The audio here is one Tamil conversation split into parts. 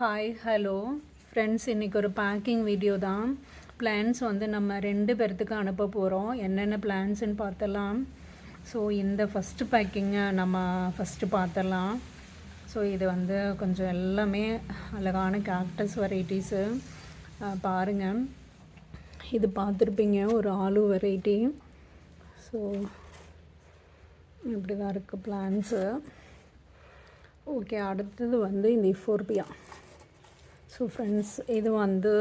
ஹாய் ஹலோ ஃப்ரெண்ட்ஸ் இன்றைக்கி ஒரு பேக்கிங் வீடியோ தான். பிளான்ஸ் வந்து நம்ம ரெண்டு பேர்த்துக்கு அனுப்ப போகிறோம் என்னென்ன பிளான்ஸ்னு பார்த்தலாம் ஸோ இந்த ஃபஸ்ட்டு பேக்கிங்கை நம்ம ஃபஸ்ட்டு பார்த்தலாம் ஸோ இது வந்து கொஞ்சம் எல்லாமே அழகான கேக்டஸ் வெரைட்டிஸு பாருங்கள் இது பார்த்துருப்பீங்க ஒரு ஆலு வெரைட்டி ஸோ இப்படி தான் இருக்குது பிளான்ஸு ஓகே அடுத்தது வந்து இந்த இஃபோர்பியா ஸோ ஃப்ரெண்ட்ஸ் இது வந்து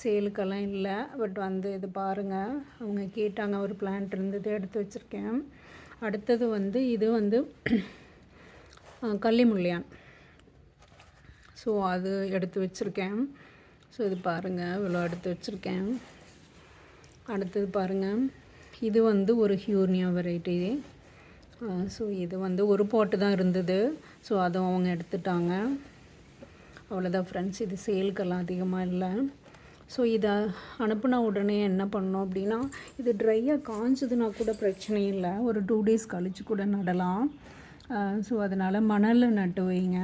சேலுக்கெல்லாம் இல்லை. பட் வந்து இது பாருங்கள் அவங்க கேட்டாங்க ஒரு பிளான்ட் இருந்தது எடுத்து வச்சுருக்கேன். அடுத்தது வந்து இது வந்து கள்ளிமுள்ளியான் ஸோ அது எடுத்து வச்சுருக்கேன். ஸோ இது பாருங்கள் இவ்வளோ எடுத்து வச்சுருக்கேன். அடுத்தது பாருங்கள் இது வந்து ஒரு ஹியூர்னியா வெரைட்டி. ஸோ இது வந்து ஒரு போட்டு தான் இருந்தது. ஸோ அதுவும் அவங்க எடுத்துட்டாங்க. அவ்வளோதான் ஃப்ரெண்ட்ஸ் இது சேலுக்கெல்லாம் அதிகமாக இல்லை. ஸோ இதை அனுப்புன உடனே என்ன பண்ணோம் அப்படின்னா இது ட்ரையாக காஞ்சதுன்னா கூட பிரச்சனை இல்லை. ஒரு டூ டேஸ் கழித்து கூட நடலாம். ஸோ அதனால் மணலில் நட்டு வைங்க.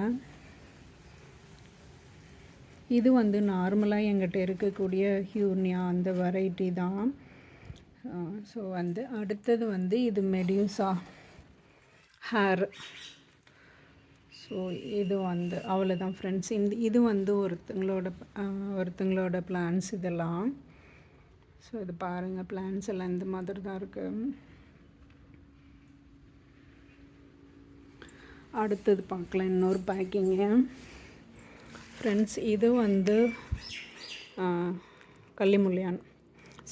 இது வந்து நார்மலாக எங்கிட்ட இருக்கக்கூடிய ஹியூர்னியா அந்த வெரைட்டி தான். ஸோ வந்து அடுத்தது வந்து இது மெடியூசா ஹேர். ஸோ இது வந்து அவ்வளோதான் ஃப்ரெண்ட்ஸ் இந்த இது வந்து ஒருத்தங்களோட ஒருத்தங்களோட பிளான்ஸ் இதெல்லாம். ஸோ இது பாருங்கள் பிளான்ஸ் எல்லாம் இந்த மாதிரி தான் இருக்குது அடுத்தது பார்க்கலாம் இன்னொரு பேக்கிங்கு ஃப்ரெண்ட்ஸ் இது வந்து கள்ளிமுள்ளியான்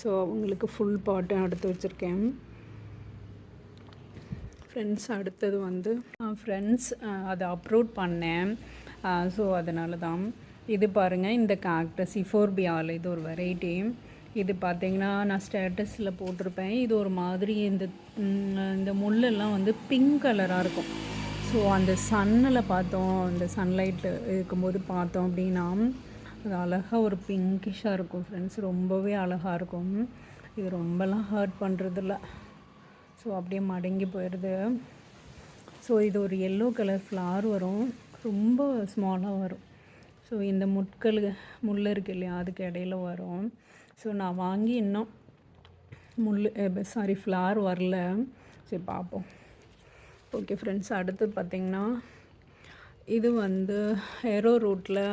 ஸோ அவங்களுக்கு ஃபுல் பாட்டு எடுத்து வச்சுருக்கேன். ஃப்ரெண்ட்ஸ் அடுத்தது வந்து ஃப்ரெண்ட்ஸ் அதை அப்லோட் பண்ணேன். ஸோ அதனால தான் இது பாருங்கள் இந்த கேக்டஸ் இஃபோர்பியால் இது ஒரு வெரைட்டி இது பார்த்திங்கன்னா நான் ஸ்டேட்டஸில் போட்டிருப்பேன். இது ஒரு மாதிரி இந்த இந்த முள்ளெல்லாம் வந்து பிங்க் கலராக இருக்கும். ஸோ அந்த சன்னில் பார்த்தோம் அந்த சன்லைட்டில் இருக்கும்போது பார்த்தோம் அப்படின்னா அது அழகாக ஒரு பிங்கிஷாக இருக்கும் ஃப்ரெண்ட்ஸ் ரொம்பவே அழகாக இருக்கும். இது ரொம்பலாம் ஹர்ட் பண்ணுறதில்ல ஸோ அப்படியே மடங்கி போயிடுது. ஸோ இது ஒரு எல்லோ கலர் ஃப்ளார் வரும். ரொம்ப ஸ்மாலாக வரும். ஸோ இந்த முட்கள் முள் இருக்கு இல்லையா அதுக்கு இடையில வரும். ஸோ நான் வாங்கி இன்னும் முள் சாரி ஃப்ளார் வரல. சரி பார்ப்போம். ஓகே ஃப்ரெண்ட்ஸ் அடுத்து பார்த்திங்கன்னா இது வந்து ஏரோ ரூட்டில்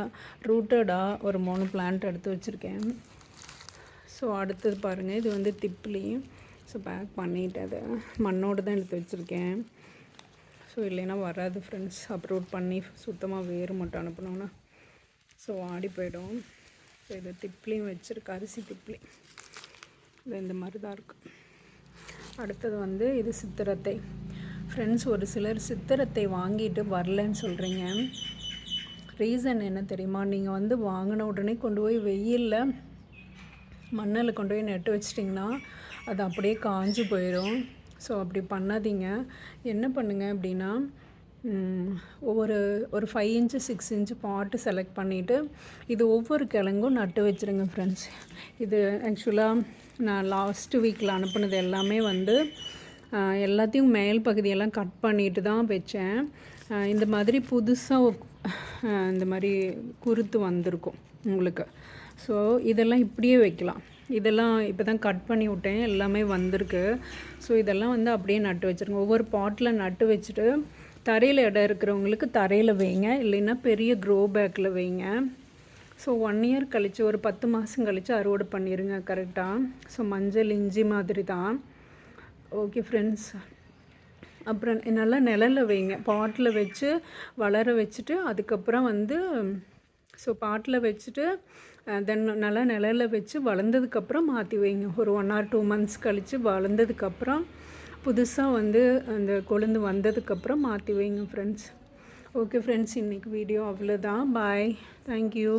ரூட்டடாக ஒரு மூணு பிளான்ட் எடுத்து வச்சுருக்கேன். ஸோ அடுத்தது பாருங்கள் இது வந்து திப்ளி ஸோ பேக் பண்ணிவிட்டு அதை மண்ணோடு தான் எடுத்து வச்சுருக்கேன். ஸோ இல்லைன்னா வராது ஃப்ரெண்ட்ஸ் அப்ரோட் பண்ணி சுத்தமாக வேறு மட்டும் அனுப்பினோன்னா ஸோ ஆடி போயிடும். ஸோ இதை திப்ளியும் வச்சுருக்கு. அரிசி திப்ளி இது இந்த மாதிரி தான் இருக்குது அடுத்தது வந்து இது சித்திரத்தை. ஃப்ரெண்ட்ஸ் ஒரு சிலர் சித்திரத்தை வாங்கிட்டு வரலன்னு சொல்கிறீங்க ரீசன் என்ன தெரியுமா? நீங்கள் வந்து வாங்கின உடனே கொண்டு போய் வெயிலில் மண்ணில் கொண்டு போய் நட்டு வச்சிட்டிங்கன்னா அது அப்படியே காஞ்சு போயிடும் ஸோ அப்படி பண்ணாதீங்க. என்ன பண்ணுங்கள் அப்படின்னா ஒவ்வொரு ஒரு five inch six inch pot select பண்ணிவிட்டு இது ஒவ்வொரு கிழங்கும் நட்டு வச்சுருங்க ஃப்ரெண்ட்ஸ் இது ஆக்சுவலாக நான் லாஸ்ட்டு வீக்கில் அனுப்புனது எல்லாமே வந்து எல்லாத்தையும் மேல் பகுதியெல்லாம் கட் பண்ணிட்டு தான் வச்சேன். இந்த மாதிரி புதுசாக இந்த மாதிரி குருத்து வந்திருக்கும் உங்களுக்கு. ஸோ இதெல்லாம் இப்படியே வைக்கலாம். இதெல்லாம் இப்போ தான் கட் பண்ணி விட்டேன். எல்லாமே வந்திருக்கு. ஸோ இதெல்லாம் வந்து அப்படியே நட்டு வச்சுருங்க. ஒவ்வொரு பாட்டில் நட்டு வச்சுட்டு தரையில் இடம் இருக்கிறவங்களுக்கு தரையில் வைங்க. இல்லைன்னா பெரிய க்ரோ பேக்கில் வைங்க. ஸோ ஒன் இயர் கழித்து ஒரு பத்து மாதம் கழித்து அறுவடை பண்ணிடுங்க கரெக்டாக ஸோ மஞ்சள் இஞ்சி மாதிரி தான் ஓகே ஃப்ரெண்ட்ஸ் அப்புறம் நல்லா நிழலில் வைங்க. பாட்டில் வச்சு வளர வச்சுட்டு அதுக்கப்புறம் வந்து ஸோ பாட்டில் வச்சுட்டு தென் நல்லா நிழலில் வச்சு வளர்ந்ததுக்கப்புறம் மாற்றி வைங்க. ஒரு ஒன் ஆர் டூ மந்த்ஸ் கழித்து வளர்ந்ததுக்கப்புறம் புதுசாக வந்து அந்த கொழுந்து வந்ததுக்கப்புறம் மாற்றி வைங்க ஃப்ரெண்ட்ஸ் ஓகே ஃப்ரெண்ட்ஸ் இன்றைக்கி வீடியோ அவ்வளோதான் பாய் தேங்க்யூ